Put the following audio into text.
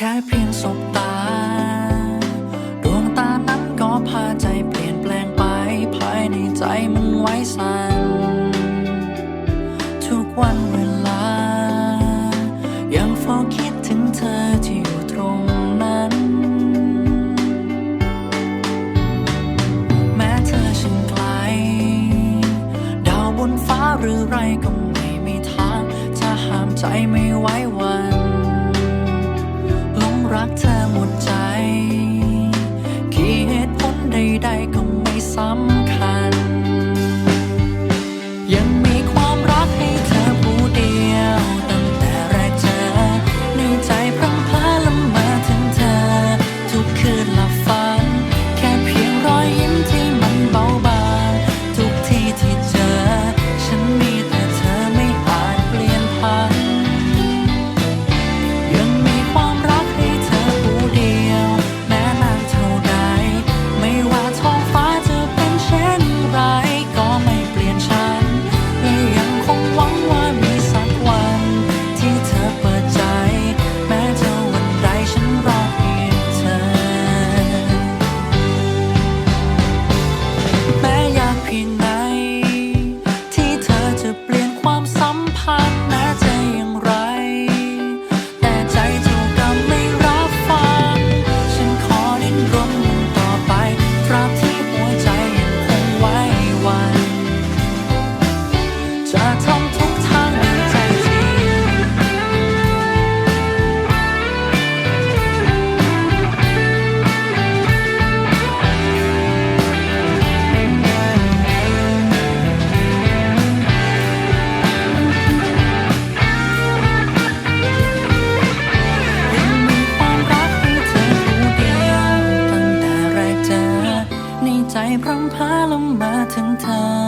แค่เพียงสบตา ดวงตานั้นก็พาใจเปลี่ยนแปลงไป ภายในใจมันไว้สั่นทุกวันเวลา ยังเฝ้าคิดถึงเธอที่อยู่ตรง hot พาลงมาถึงเธอ